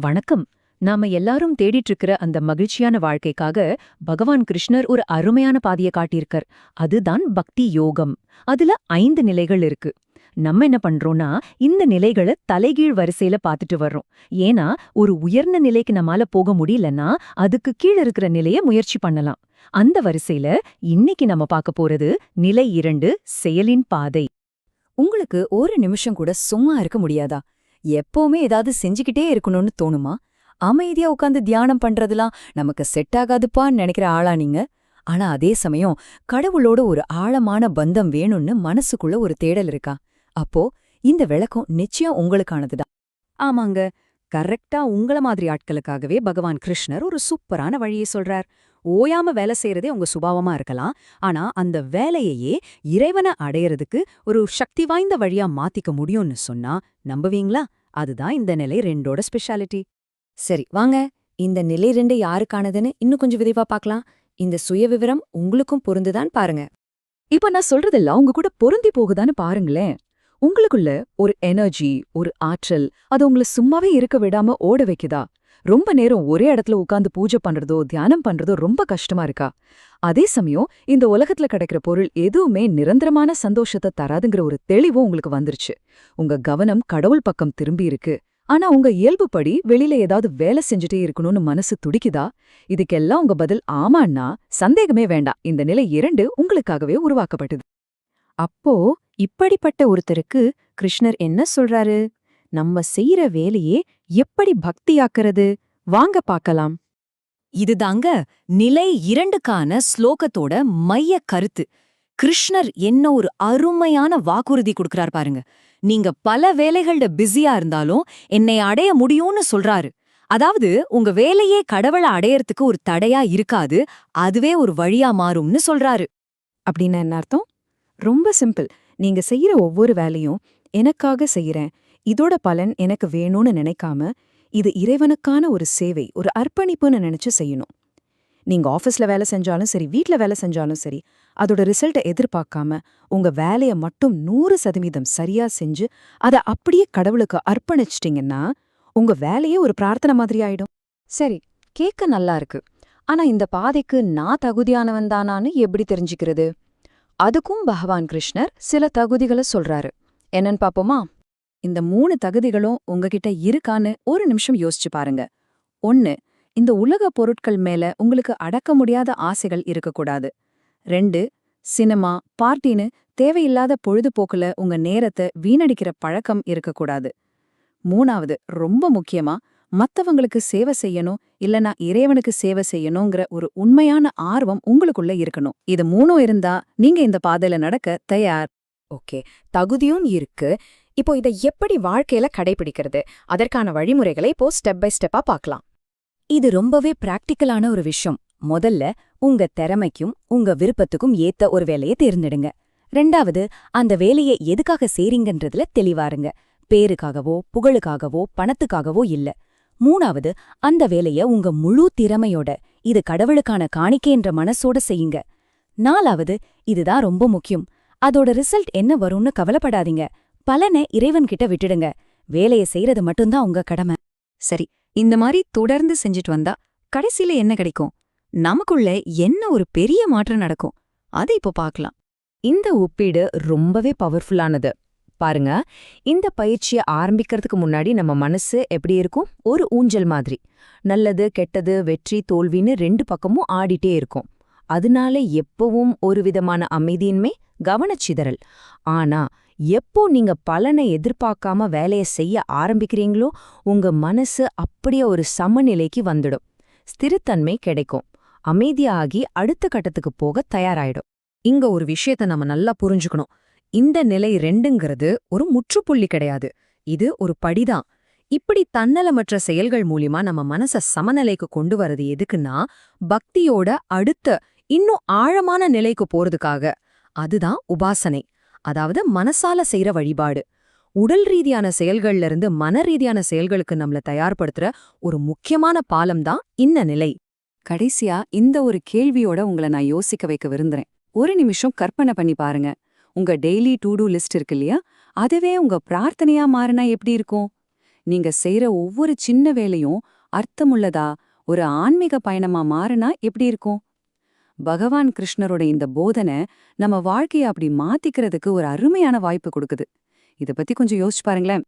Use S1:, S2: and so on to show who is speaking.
S1: வணக்கம். நாம எல்லாரும் தேடிட்டு இருக்கிற அந்த மகிழ்ச்சியான வாழ்க்கைக்காக பகவான் கிருஷ்ணர் ஒரு அருமையான பாதையை காட்டியிருக்கார். அதுதான் பக்தி யோகம். அதுல ஐந்து நிலைகள் இருக்கு. நம்ம என்ன பண்றோம்னா இந்த நிலைகளை தலைகீழ் வரிசையில பாத்துட்டு வர்றோம். ஏன்னா ஒரு உயர்ந்த நிலைக்கு நம்மால போக முடியலன்னா அதுக்கு கீழ இருக்கிற நிலைய முயற்சி பண்ணலாம். அந்த வரிசையில இன்னைக்கு நம்ம பார்க்க போறது நிலை இரண்டு செயலின் பாதை.
S2: உங்களுக்கு ஒரு நிமிஷம் கூட சும்மா இருக்க முடியாதா? எப்பவுமே ஏதாவது செஞ்சுக்கிட்டே இருக்கணும்னு தோணுமா? அமைதியா உட்காந்து தியானம் பண்றதுலாம் நமக்கு செட் ஆகாதுப்பான்னு நினைக்கிற ஆளா நீங்க? ஆனா அதே சமயம் கடவுளோட ஒரு ஆழமான பந்தம் வேணும்னு மனசுக்குள்ள ஒரு தேடல் இருக்கா? அப்போ இந்த விளக்கம் நிச்சயம் உங்களுக்கானதுதான். ஆமாங்க. கரெக்டா உங்கள மாதிரி ஆட்களுக்காகவே பகவான் கிருஷ்ணர் ஒரு சூப்பரான வழியை சொல்றார். ஓயாம வேலை செய்யறதே உங்க சுபாவமா இருக்கலாம். ஆனா அந்த வேலையையே இறைவனை அடையறதுக்கு ஒரு சக்தி வாய்ந்த வழியா மாத்திக்க முடியும்னு சொன்னா நம்புவீங்களா? அதுதான் இந்த நிலை ரெண்டோட ஸ்பெஷாலிட்டி சரி வாங்க. இந்த நிலை ரெண்டு யாருக்கானதுன்னு இன்னும் கொஞ்சம் விரிவா பார்க்கலாம். இந்த சுயவிவரம் உங்களுக்கும் பொருந்துதான் பாருங்க.
S1: இப்ப நான் சொல்றதெல்லாம் உங்க கூட பொருந்தி போகுதான்னு பாருங்களேன். உங்களுக்குள்ள ஒரு எனர்ஜி ஒரு ஆற்றல் அது உங்களை சும்மாவே இருக்க விடாம ஓட வைக்குதா? ரொம்ப நேரம் ஒரே இடத்துல உட்காந்து பூஜை பண்றதோ தியானம் பண்றதோ ரொம்ப கஷ்டமா இருக்கா? அதே சமயம் இந்த உலகத்துல கிடைக்கிற பொருள் எதுவுமே நிரந்தரமான சந்தோஷத்தை தராதுங்கிற ஒரு தெளிவும் உங்களுக்கு வந்துருச்சு. உங்க கவனம் கடவுள் பக்கம் திரும்பி இருக்கு. ஆனா உங்க இயல்புப்படி வெளியில ஏதாவது வேலை செஞ்சுட்டே இருக்கணும்னு மனசு துடிக்குதா? இதுக்கெல்லாம் உங்க பதில் ஆமான்னா சந்தேகமே வேண்டாம். இந்த நிலை இரண்டு உங்களுக்காகவே உருவாக்கப்பட்டது. அப்போ இப்படிப்பட்ட ஒருத்தருக்கு கிருஷ்ணர் என்ன சொல்றாரு? நம்ம செய்யற வேலையே எப்படி பக்தியாக்குறது? வாங்க பார்க்கலாம்.
S2: இதுதாங்க நிலை இரண்டுக்கான ஸ்லோகத்தோட மைய கருத்து. கிருஷ்ணர் என்ன ஒரு அருமையான வாக்குறுதி கொடுக்கிறார் பாருங்க. நீங்க பல வேலைகள்ல பிஸியா இருந்தாலும் என்னை அடைய முடியும்னு சொல்றாரு. அதாவது உங்க வேலையே கடவுளை அடையறதுக்கு ஒரு தடையா இருக்காது அதுவே ஒரு வழியா மாறும்னு சொல்றாரு.
S1: அப்படின்னு என்ன அர்த்தம்? ரொம்ப சிம்பிள். நீங்க செய்யற ஒவ்வொரு வேலையும் எனக்காக செய்யறேன் இதோட பலன் எனக்கு வேணும்னு நினைக்காம இது இறைவனுக்கான ஒரு சேவை ஒரு அர்ப்பணிப்புன்னு நினைச்சு செய்யணும். நீங்க ஆஃபீஸ்ல வேலை செஞ்சாலும் சரி வீட்ல வேலை செஞ்சாலும் சரி அதோட ரிசல்ட்டை எதிர்பார்க்காம உங்க வேலைய மட்டும் நூறு சதவீதம் சரியா செஞ்சு அதை அப்படியே கடவுளுக்கு அர்ப்பணிச்சிட்டிங்கன்னா உங்க வேலையே ஒரு பிரார்த்தனை மாதிரி ஆயிடும்.
S2: சரி கேட்க நல்லா இருக்கு. ஆனா இந்த பாதைக்கு நான் தகுதியானவன் தானான்னு எப்படி தெரிஞ்சுக்கிறது? அதுக்கும் பகவான் கிருஷ்ணர் சில தகுதிகளை சொல்றாரு. என்னன்னு பாப்போமா இந்த மூணு தகுதிகளும் உங்ககிட்ட இருக்கான்னு ஒரு நிமிஷம் யோசிச்சு பாருங்க. ஒன்னு இந்த உலக பொருட்கள் மேல உங்களுக்கு அடக்க முடியாத ஆசைகள் இருக்கக்கூடாது. ரெண்டு சினிமா பார்ட்டின்னு தேவையில்லாத பொழுதுபோக்குல உங்க நேரத்தை வீணடிக்கிற பழக்கம் இருக்கக்கூடாது. மூணாவது ரொம்ப முக்கியமா மத்தவங்களுக்கு சேவை செய்யணும் இல்லனா இறைவனுக்கு சேவை செய்யணுங்கிற ஒரு உண்மையான ஆர்வம் உங்களுக்குள்ள இருக்கணும். இது மூணும் இருந்தா நீங்க இந்த பாதையில நடக்க தயார்.
S3: ஓகே தகுதியும் இருக்கு. இப்போ இதை எப்படி வாழ்க்கையில கடைபிடிக்கிறது? அதற்கான வழிமுறைகளை இப்போ ஸ்டெப் பை ஸ்டெப்பா பார்க்கலாம்.
S2: இது ரொம்பவே பிராக்டிக்கலான ஒரு விஷயம். முதல்ல உங்க திறமைக்கும் உங்க விருப்பத்துக்கும் ஏத்த ஒரு வேலையை தேர்ந்தெடுங்க. ரெண்டாவது அந்த வேலையை எதுக்காக செய்றீங்கன்றதுல தெளிவாருங்க. பேருக்காகவோ புகழுக்காகவோ பணத்துக்காகவோ இல்ல. மூணாவது அந்த வேலைய உங்க முழு திறமையோட இது கடவுளுக்கான காணிக்கைன்ற மனசோட செய்யுங்க. நாலாவது இதுதான் ரொம்ப முக்கியம். அதோட ரிசல்ட் என்ன வரும்னு கவலைப்படாதீங்க. பலனை இறைவன்கிட்ட விட்டுடுங்க. வேலையை செய்யறது மட்டும்தான் உங்க கடமை. சரி இந்த மாதிரி தொடர்ந்து செஞ்சுட்டு வந்தா கடைசியில என்ன கிடைக்கும்? நமக்குள்ள என்ன ஒரு பெரிய மாற்றம் நடக்கும்? அதை இப்போ பார்க்கலாம்.
S1: இந்த ஒப்பீடு ரொம்பவே பவர்ஃபுல்லானது பாருங்க இந்த பயிற்சியை ஆரம்பிக்கிறதுக்கு முன்னாடி நம்ம மனசு எப்படி இருக்கும்? ஒரு ஊஞ்சல் மாதிரி. நல்லது கெட்டது வெற்றி தோல்வின்னு ரெண்டு பக்கமும் ஆடிட்டே இருக்கும். அதனால எப்பவும் ஒரு விதமான அமைதியின்மை கவனச்சிதறல். ஆனா எப்போ நீங்க பலனை எதிர்பார்க்காம வேலைய செய்ய ஆரம்பிக்கிறீங்களோ உங்க மனசு அப்படியே ஒரு சமநிலைக்கு வந்துடும். ஸ்திரத்தன்மை கிடைக்கும். அமைதியாகி அடுத்த கட்டத்துக்கு போக தயாராயிடும்.
S2: இங்க ஒரு விஷயத்த நம்ம நல்லா புரிஞ்சுக்கணும். இந்த நிலை ரெண்டுங்கிறது ஒரு முற்றுப்புள்ளி கிடையாது. இது ஒரு படிதான். இப்படி தன்னலமற்ற செயல்கள் மூலியமா நம்ம மனச சமநிலைக்கு கொண்டு வரது எதுக்குன்னா பக்தியோட அடுத்த இன்னும் ஆழமான நிலைக்கு போறதுக்காக. அதுதான் உபாசனை. அதாவது மனசால செய்யற வழிபாடு. உடல் ரீதியான செயல்கள்ல இருந்து மன ரீதியான செயல்களுக்கு நம்மள தயார்படுத்துற ஒரு முக்கியமான பாலம் தான் இந்த நிலை. கடைசியா இந்த ஒரு கேள்வியோட உங்களை நான் யோசிக்க வைக்க விரும்புறேன். ஒரு நிமிஷம் கற்பனை பண்ணி பாருங்க. உங்க டெய்லி டூ டூ லிஸ்ட் இருக்கு இல்லையா? அதுவே உங்க பிரார்த்தனையா மாறினா எப்படி இருக்கும்?
S1: நீங்க செய்யற ஒவ்வொரு சின்ன வேலையும் அர்த்தமுள்ளதா ஒரு ஆன்மீக பயணமா மாறினா எப்படி இருக்கும்? பகவான் கிருஷ்ணரோட இந்த போதனை நம்ம வாழ்க்கைய அப்படி மாத்திக்கிறதுக்கு ஒரு அருமையான வாய்ப்பு கொடுக்குது. இத பத்தி கொஞ்சம் யோசிச்சு பாருங்களேன்.